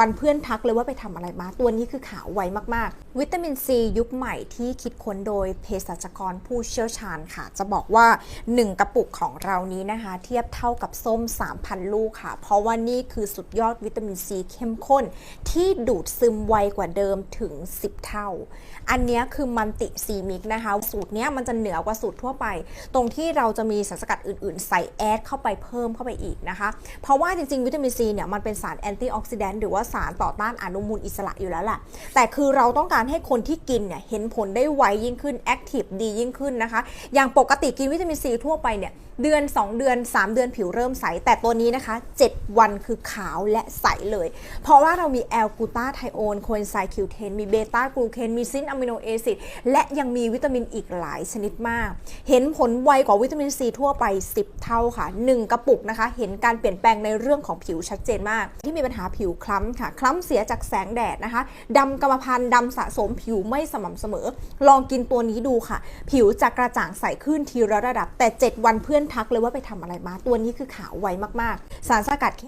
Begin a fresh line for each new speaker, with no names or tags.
วันเพื่อนทักเลยว่าไปทำอะไรมา ตัวนี้คือขาวไวมากๆ วิตามินซียุคใหม่ที่คิดค้นโดยเภสัชกรผู้เชี่ยวชาญค่ะ จะบอกว่า 1 กระปุกของเรานี้นะคะ เทียบเท่ากับส้ม 3,000 ลูกค่ะ เพราะว่านี่คือสุดยอดวิตามินซีเข้มข้น ที่ดูดซึมไวกว่าเดิมถึง 10 เท่า อันนี้คือมันติซีมิกนะคะ สูตรนี้มันจะเหนือกว่าสูตรทั่วไป ตรงที่เราจะมีสารสกัดอื่นๆ ใส่แอดเข้าไปเพิ่มเข้าไปอีกนะคะ เพราะว่าจริงๆวิตามินซีเนี่ยมันเป็นสารแอนตี้ออกซิแดนต์หรือว่าสารต่อต้านอนุมูลอิสระอยู่แล้วแหละแต่คือเราต้องการให้คนที่กินเนี่ยเห็นผลได้ไวยิ่งขึ้นแอคทีฟดียิ่งขึ้นนะคะ อย่างปกติกินวิตามินซีทั่วไปเนี่ยเดือน 2 เดือน 3 เดือนผิวเริ่มใส แต่ตัวนี้นะคะ 7 วันคือขาวและใสเลย เพราะว่าเรามีแอลกูตาไทโอนโคเอนไซม์คิวเทนมีเบต้ากลูเคนมีซินอะมิโนแอซิดและยังมีวิตามินอีกหลายชนิดมาก เห็นผลไวกว่าวิตามินซีทั่วไป 10 เท่าค่ะ 1 กระปุกนะคะ เห็นการเปลี่ยนแปลงในเรื่องของผิวชัดเจนมาก ที่มีปัญหาผิวคล้ำค่ะ คล้ำเสียจากแสงแดดนะคะดำกรรมพันธุ์ดำสะสมผิวไม่สม่ำเสมอ ลองกินตัวนี้ดูค่ะ ผิวจะกระจ่างใสขึ้นทีละระดับ แต่ 7 วันเพื่อนทักเลยว่าไปทำอะไรมา ตัวนี้คือขาวไวมากๆ สารสกัด